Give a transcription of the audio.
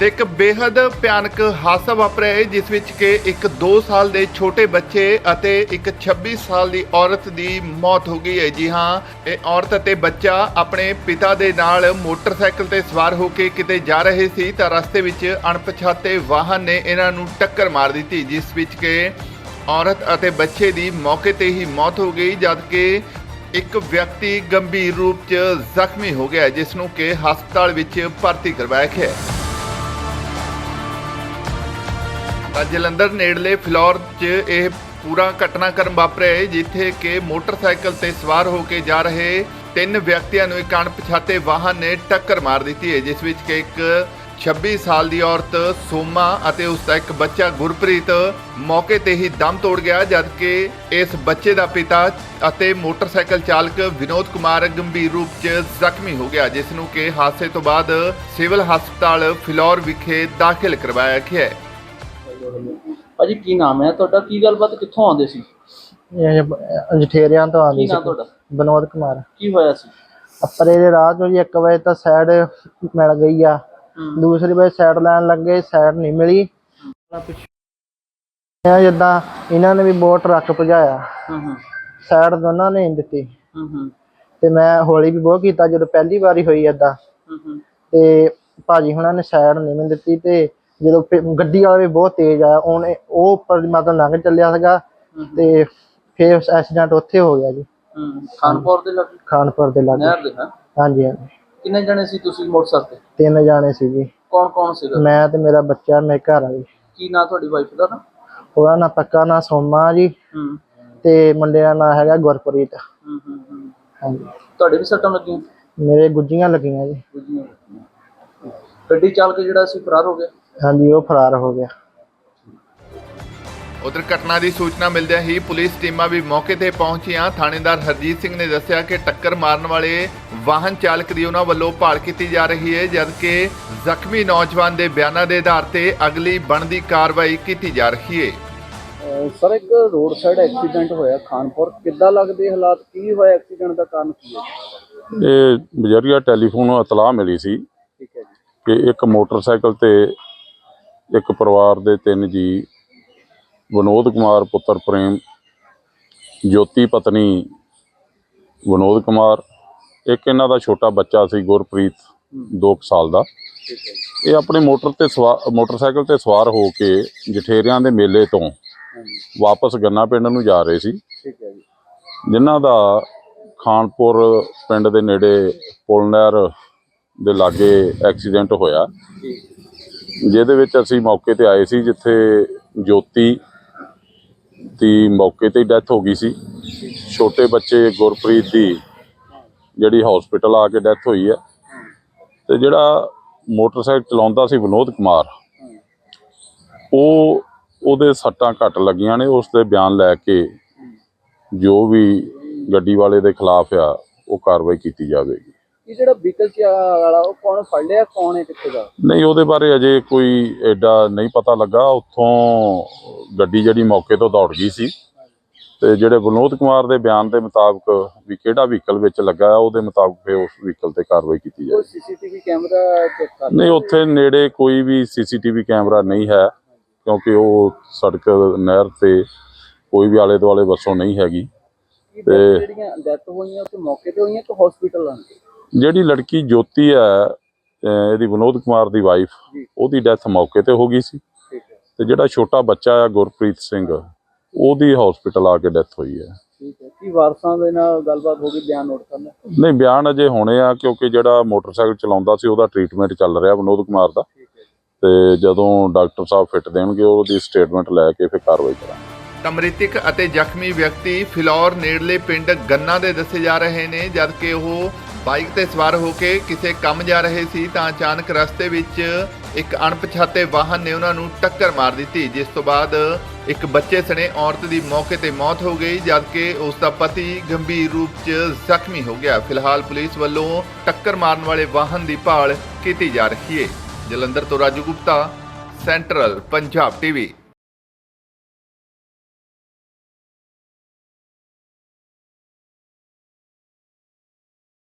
ਤੇ ਇੱਕ ਬੇहद ਭਿਆਨਕ ਹਾਦਸਾ ਵਾਪਰਿਆ ਹੈ, ਜਿਸ ਵਿੱਚ ਕਿ ਇੱਕ 2 ਸਾਲ ਦੇ ਛੋਟੇ ਬੱਚੇ ਅਤੇ ਇੱਕ 26 ਸਾਲ ਦੀ ਔਰਤ ਦੀ ਮੌਤ ਹੋ ਗਈ ਹੈ। ਜੀ ਹਾਂ, ਇਹ ਔਰਤ ਅਤੇ ਬੱਚਾ ਆਪਣੇ ਪਿਤਾ ਦੇ ਨਾਲ ਮੋਟਰਸਾਈਕਲ ਤੇ ਸਵਾਰ ਹੋ ਕੇ ਕਿਤੇ ਜਾ ਰਹੇ ਸੀ, ਤਾਂ ਰਸਤੇ ਵਿੱਚ ਅਣਪਛਾਤੇ ਵਾਹਨ ਨੇ ਇਹਨਾਂ ਨੂੰ ਟੱਕਰ ਮਾਰ ਦਿੱਤੀ, ਜਿਸ ਵਿੱਚ ਕਿ ਔਰਤ ਅਤੇ ਬੱਚੇ ਦੀ ਮੌਕੇ ਤੇ ਹੀ ਮੌਤ ਹੋ ਗਈ ਜਦਕਿ ਇੱਕ ਵਿਅਕਤੀ ਗੰਭੀਰ ਰੂਪ 'ਚ ਜ਼ਖਮੀ ਹੋ ਗਿਆ, ਜਿਸ ਨੂੰ ਕਿ ਹਸਪਤਾਲ ਵਿੱਚ ਭਰਤੀ ਕਰਵਾਇਆ ਗਿਆ ਹੈ। ਤਾਂ ਜਲੰਧਰ ਨੇੜਲੇ ਫਲੋਰ 'ਚ ਇਹ ਪੂਰਾ ਘਟਨਾਕ੍ਰਮ ਵਾਪਰਿਆ ਹੈ, ਜਿੱਥੇ ਕਿ ਮੋਟਰਸਾਈਕਲ ਤੇ ਸਵਾਰ ਹੋ ਕੇ ਜਾ ਰਹੇ ਤਿੰਨ ਵਿਅਕਤੀਆਂ ਨੂੰ ਇੱਕ ਅਣਪਛਾਤੇ ਵਾਹਨ ਨੇ ਟੱਕਰ ਮਾਰ ਦਿੱਤੀ ਹੈ, ਜਿਸ ਵਿੱਚ ਕਿ ਇੱਕ 26 ਸਾਲ ਦੀ ਔਰਤ ਸੋਮਾ ਅਤੇ ਉਸ ਦਾ ਇੱਕ ਬੱਚਾ ਗੁਰਪ੍ਰੀਤ ਮੌਕੇ ਤੇ ਹੀ ਦਮ ਤੋੜ ਗਿਆ, ਜਦਕਿ ਇਸ ਬੱਚੇ ਦਾ ਪਿਤਾ ਅਤੇ ਮੋਟਰਸਾਈਕਲ ਚਾਲਕ ਵਿਨੋਦ ਕੁਮਾਰ ਗੰਭੀਰ ਰੂਪ 'ਚ ਜ਼ਖਮੀ ਹੋ ਗਿਆ, ਜਿਸ ਨੂੰ ਕਿ ਹਾਦਸੇ ਤੋਂ ਬਾਅਦ ਸਿਵਲ ਹਸਪਤਾਲ ਫਿਲੌਰ ਵਿਖੇ ਦਾਖਲ ਕਰਵਾਇਆ ਗਿਆ ਹੈ। ਭਾਜੀ ਕੀ ਨਾਮ ਹੈ ਤੁਹਾਡਾ? ਕੀ ਗੱਲਬਾਤ ਕਿੱਥੋਂ ਆਉਂਦੇ ਸੀ? ਜਠੇਰਿਆਂ ਤੋਂ ਆਉਂਦੀ ਕੀ ਸੀ। ਨਾਮ ਤੁਹਾਡਾ? ਵਿਨੋਦ ਕੁਮਾਰ। ਕੀ ਹੋਇਆ ਸੀ? ਅੱਪਰੇ ਦੇ ਰਾਹ ਚੋਂ ਜੀ 1 ਵਜੇ ਤਾਂ ਸਾਈਡ ਮਿਲ ਗਈ ਆ। ਹੂੰ। ਦੂਸਰੀ ਵਜੇ ਸਾਈਡ ਲੈਣ ਲੱਗੇ ਸਾਈਡ ਨਹੀਂ ਮਿਲੀ। ਇਹ ਜਿੱਦਾਂ ਇਹਨਾਂ ਨੇ ਵੀ ਬਹੁਤ ਟਰੱਕ ਭਜਾਇਆ। ਹੂੰ ਹੂੰ। ਸਾਈਡ ਦੋਨਾਂ ਨੇ ਨਹੀਂ ਦਿੱਤੀ। ਹੂੰ ਹੂੰ। ਤੇ ਮੈਂ ਹੌਲੀ ਵੀ ਬਹੁਤ ਕੀਤਾ ਜਦੋਂ ਪਹਿਲੀ ਵਾਰੀ ਹੋਈ ਏਦਾਂ। ਹੂੰ ਤੇ ਭਾਜੀ ਹੁਣਾਂ ਨੇ ਸਾਈਡ ਨਹੀਂ ਮੈਨੂੰ ਦਿੱਤੀ ਤੇ ਜਦੋਂ ਫਿਰ ਗੱਡੀ ਵਾਲਾ ਵੀ ਬਹੁਤ ਤੇਜ਼ ਆਇਆ ਉਹਨੇ ਉਹ ਉੱਪਰ ਦੀ ਮਤਲਬ ਲੰਘ ਚੱਲਿਆ ਸੀਗਾ ਤੇ ਫਿਰ ਐਕਸੀਡੈਂਟ ਉੱਥੇ ਹੋ ਗਿਆ ਜੀ। ਹੂੰ ਖਾਨਪੁਰ ਦੇ ਲੱਗੇ? ਖਾਨਪੁਰ ਦੇ ਲਾਗੇ। ਨਹਿਰ ਦੇ ਹਾਂ। ਹਾਂਜੀ ਹਾਂਜੀ। ਕਿੰਨੇ ਜਣੇ ਸੀ ਤੁਸੀਂ ਮੋਟਰਸਾਈਕਲ ਤੇ? ਤਿੰਨ ਜਾਣੇ ਸੀ ਜੀ। ਕੌਣ ਕੌਣ ਸੀਗਾ? ਮੈਂ ਤੇ ਮੇਰਾ ਬੱਚਾ ਮੇਰੇ ਘਰ ਵਾਲੀ। ਕੀ ਨਾਂ ਤੁਹਾਡੀ ਵਾਈਫ ਦਾ ਨਾ ਉਹਦਾ ਨਾਂ ਪੱਕਾ ਨਾਂ ਸੋਮਾ ਜੀ। ਹੂੰ। ਤੇ ਮੁੰਡੇ ਦਾ ਨਾਂ ਹੈਗਾ ਗੁਰਪ੍ਰੀਤ। ਹੂੰ ਹੂੰ ਹੂੰ। ਹਾਂਜੀ। ਤੁਹਾਡੇ ਵੀ ਸੱਟਾਂ ਲੱਗੀਆਂ? ਮੇਰੇ ਗੁੱਜੀਆਂ ਲੱਗੀਆਂ ਜੀ। ਗੁੱਜੀਆਂ ਲੱਗੀਆਂ। ਗੱਡੀ ਚਾਲਕ ਜਿਹੜਾ ਸੀ ਫਰਾਰ ਹੋ ਗਿਆ? ਹਾਂਜੀ ਉਹ ਫਰਾਰ ਹੋ ਗਿਆ। ਉਧਰ ਘਟਨਾ ਦੀ ਸੂਚਨਾ ਮਿਲਦਿਆਂ ਹੀ ਪੁਲਿਸ ਟੀਮਾਂ ਵੀ ਮੌਕੇ ਤੇ ਪਹੁੰਚੀਆਂ। ਥਾਣੇਦਾਰ ਹਰਜੀਤ ਸਿੰਘ ਨੇ ਦੱਸਿਆ ਕਿ ਟੱਕਰ ਮਾਰਨ ਵਾਲੇ ਵਾਹਨ ਚਾਲਕ ਦੀ ਉਹਨਾਂ ਵੱਲੋਂ ਭਾਲ ਕੀਤੀ ਜਾ ਰਹੀ ਹੈ ਜਦਕਿ ਜ਼ਖਮੀ ਨੌਜਵਾਨ ਦੇ ਬਿਆਨਾਂ ਦੇ ਆਧਾਰ ਤੇ ਅਗਲੀ ਬਣਦੀ ਕਾਰਵਾਈ ਕੀਤੀ ਜਾ ਰਹੀ ਹੈ। ਸਰ ਇੱਕ ਰੋਡ ਸਾਈਡ ਐਕਸੀਡੈਂਟ ਹੋਇਆ ਖਾਨਪੁਰ। ਕਿੱਦਾਂ ਲੱਗਦੇ ਹਾਲਾਤ? ਕੀ ਹੋਇਆ ਐਕਸੀਡੈਂਟ ਦਾ ਕਾਰਨ ਕੀ ਹੈ? ਇਹ ਬਜਰੀਆ ਟੈਲੀਫੋਨ ਇਤਲਾਹ ਮਿਲੀ ਸੀ ਠੀਕ ਹੈ ਜੀ। ਕਿ ਇੱਕ ਮੋਟਰਸਾਈਕਲ ਤੇ ਇੱਕ ਪਰਿਵਾਰ ਦੇ ਤਿੰਨ ਜੀ ਵਿਨੋਦ ਕੁਮਾਰ ਪੁੱਤਰ ਪ੍ਰੇਮ ਜੋਤੀ ਪਤਨੀ ਵਿਨੋਦ ਕੁਮਾਰ ਇੱਕ ਇਹਨਾਂ ਦਾ ਛੋਟਾ ਬੱਚਾ ਸੀ ਗੁਰਪ੍ਰੀਤ 2 ਸਾਲ ਦਾ। ਇਹ ਆਪਣੇ ਮੋਟਰ ਤੇ ਮੋਟਰਸਾਈਕਲ ਤੇ ਸਵਾਰ ਹੋ ਕੇ ਜਠੇਰਿਆਂ ਦੇ ਮੇਲੇ ਤੋਂ ਵਾਪਸ ਗੰਨਾ ਪਿੰਡ ਨੂੰ ਜਾ ਰਹੇ ਸੀ। ਜਿਨ੍ਹਾਂ ਦਾ ਖਾਨਪੁਰ ਪਿੰਡ ਦੇ ਨੇੜੇ ਪੁਲ ਨਹਿਰ ਦੇ ਲਾਗੇ ਐਕਸੀਡੈਂਟ ਹੋਇਆ। ਜਿਹਦੇ ਵਿੱਚ ਅਸੀਂ ਮੌਕੇ ਤੇ ਆਏ ਸੀ ਜਿੱਥੇ ਜੋਤੀ ਦੀ ਮੌਕੇ ਤੇ ਡੈਥ ਹੋ ਗਈ ਸੀ। ਛੋਟੇ ਬੱਚੇ ਗੁਰਪ੍ਰੀਤ ਦੀ ਜਿਹੜੀ ਹਸਪੀਟਲ ਆ ਕੇ ਡੈਥ ਹੋਈ ਹੈ। ਤੇ ਜਿਹੜਾ ਮੋਟਰਸਾਈਕਲ ਚਲਾਉਂਦਾ ਸੀ ਵਿਨੋਦ ਕੁਮਾਰ, ਉਹ ਉਹਦੇ ਸੱਟਾਂ ਘੱਟ ਲੱਗੀਆਂ ਨੇ। ਉਸ ਦੇ ਬਿਆਨ ਲੈ ਕੇ ਜੋ ਵੀ ਗੱਡੀ ਵਾਲੇ ਦੇ ਖਿਲਾਫ ਆ, ਉਹ ਕਾਰਵਾਈ ਕੀਤੀ ਜਾਵੇਗੀ। ਇਹ ਜਿਹੜਾ ਵਹੀਕਲ ਚ ਵਾਲਾ ਉਹ ਕੌਣ ਫੜ ਲਿਆ ਕੌਣ ਹੈ ਕਿੱਥੇ ਦਾ? ਨਹੀਂ ਉਹਦੇ ਬਾਰੇ ਅਜੇ ਕੋਈ ਐਡਾ ਨਹੀਂ ਪਤਾ ਲੱਗਾ। ਉੱਥੋਂ ਗੱਡੀ ਜਿਹੜੀ ਮੌਕੇ ਤੋਂ ਦੌੜ ਗਈ ਸੀ। ਤੇ ਜਿਹੜੇ ਵਿਨੋਦ ਕੁਮਾਰ ਦੇ ਬਿਆਨ ਦੇ ਮੁਤਾਬਕ ਵੀ ਕਿਹੜਾ ਵਹੀਕਲ ਵਿੱਚ ਲੱਗਾ ਹੈ ਉਹਦੇ ਮੁਤਾਬਕ ਫਿਰ ਉਸ ਵਹੀਕਲ ਤੇ ਕਾਰਵਾਈ ਕੀਤੀ ਉਹ ਜਾਏ ਸੀਸੀਟੀਵੀ ਕੈਮਰਾ ਚੈੱਕ ਕਰ ਨਹੀਂ ਉੱਥੇ ਨੇੜੇ ਕੋਈ ਵੀ ਸੀਸੀਟੀਵੀ ਕੈਮਰਾ ਨਹੀਂ ਹੈ ਕਿਉਂਕਿ ਉਹ ਸੜਕ ਨਹਿਰ ਤੇ ਕੋਈ ਵੀ ਆਲੇ ਦੁਆਲੇ ਬੱਸੋਂ ਨਹੀਂ ਹੈਗੀ। death ਜਿਹੜੀਆਂ ਡੈਥ ਹੋਈਆਂ ਉੱਥੇ ਮੌਕੇ ਤੇ ਹੋਈਆਂ ਕਿ ਹਸਪੀਟਲ ਆਂਦੇ ਜਿਹੜੀ ਲੜਕੀ ਜੋਤੀ ਹੈ ਇਹਦੀ ਵਿਨੋਦ ਕੁਮਾਰ ਦੀ ਵਾਈਫ। ਉਹਦੀ ਡੈਥ ਮੌਕੇ ਤੇ ਹੋ ਗਈ ਸੀ। ਠੀਕ ਹੈ। ਤੇ ਜਿਹੜਾ ਛੋਟਾ ਬੱਚਾ ਆ ਗੁਰਪ੍ਰੀਤ ਸਿੰਘ ਉਹਦੀ ਹਸਪੀਟਲ ਆ ਕੇ ਡੈਥ ਹੋਈ ਹੈ। ਠੀਕ ਹੈ। ਕੀ ਵਾਰਸਾਂ ਦੇ ਨਾਲ ਗੱਲਬਾਤ ਹੋ ਗਈ ਬਿਆਨ ਨੋਟ ਕਰਨਾ? ਨਹੀਂ ਬਿਆਨ ਅਜੇ ਹੋਣੇ ਆ ਕਿਉਂਕਿ ਜਿਹੜਾ ਮੋਟਰਸਾਈਕਲ ਚਲਾਉਂਦਾ ਸੀ ਉਹਦਾ ਟ੍ਰੀਟਮੈਂਟ ਚੱਲ ਰਿਹਾ ਵਿਨੋਦ ਕੁਮਾਰ ਦਾ। ਠੀਕ ਹੈ ਤੇ ਜਦੋਂ ਡਾਕਟਰ ਸਾਹਿਬ ਫਿੱਟ ਦੇਣਗੇ ਉਹਦੀ ਸਟੇਟਮੈਂਟ ਲੈ ਕੇ ਫਿਰ ਕਾਰਵਾਈ ਕਰਾਂਗੇ। ਤਾਂ ਮ੍ਰਿਤਕ ਅਤੇ ਜ਼ਖਮੀ ਵਿਅਕਤੀ ਫਿਲੌਰ ਨੇੜਲੇ ਪਿੰਡ ਗੰਨਾ ਦੇ ਦੱਸੇ ਜਾ ਰਹੇ ਨੇ ਜਦਕਿ ਉਹ ਬਾਈਕ ਤੇ ਸਵਾਰ ਹੋ ਕੇ ਕਿਸੇ ਕੰਮ ਜਾ ਰਹੇ ਸੀ ਤਾਂ ਅਚਾਨਕ ਰਸਤੇ ਵਿੱਚ ਇੱਕ ਅਣਪਛਾਤੇ ਵਾਹਨ ਨੇ ਉਹਨਾਂ ਨੂੰ ਟੱਕਰ ਮਾਰ ਦਿੱਤੀ, ਜਿਸ ਤੋਂ ਬਾਅਦ ਇੱਕ ਬੱਚੇ ਸਣੇ ਔਰਤ ਦੀ ਮੌਕੇ ਤੇ ਮੌਤ ਹੋ ਗਈ, ਜਦਕਿ ਉਸ ਦਾ ਪਤੀ ਗੰਭੀਰ ਰੂਪ 'ਚ ਜ਼ਖਮੀ ਹੋ ਗਿਆ। ਫਿਲਹਾਲ ਪੁਲਿਸ ਵੱਲੋਂ ਟੱਕਰ ਮਾਰਨ ਵਾਲੇ ਵਾਹਨ ਦੀ ਭਾਲ ਕੀਤੀ ਜਾ ਰਹੀ ਹੈ ਜਲੰਧਰ ਤੋਂ ਰਾਜੂ ਗੁਪਤਾ, ਸੈਂਟਰਲ ਪੰਜਾਬ ਟੀਵੀ।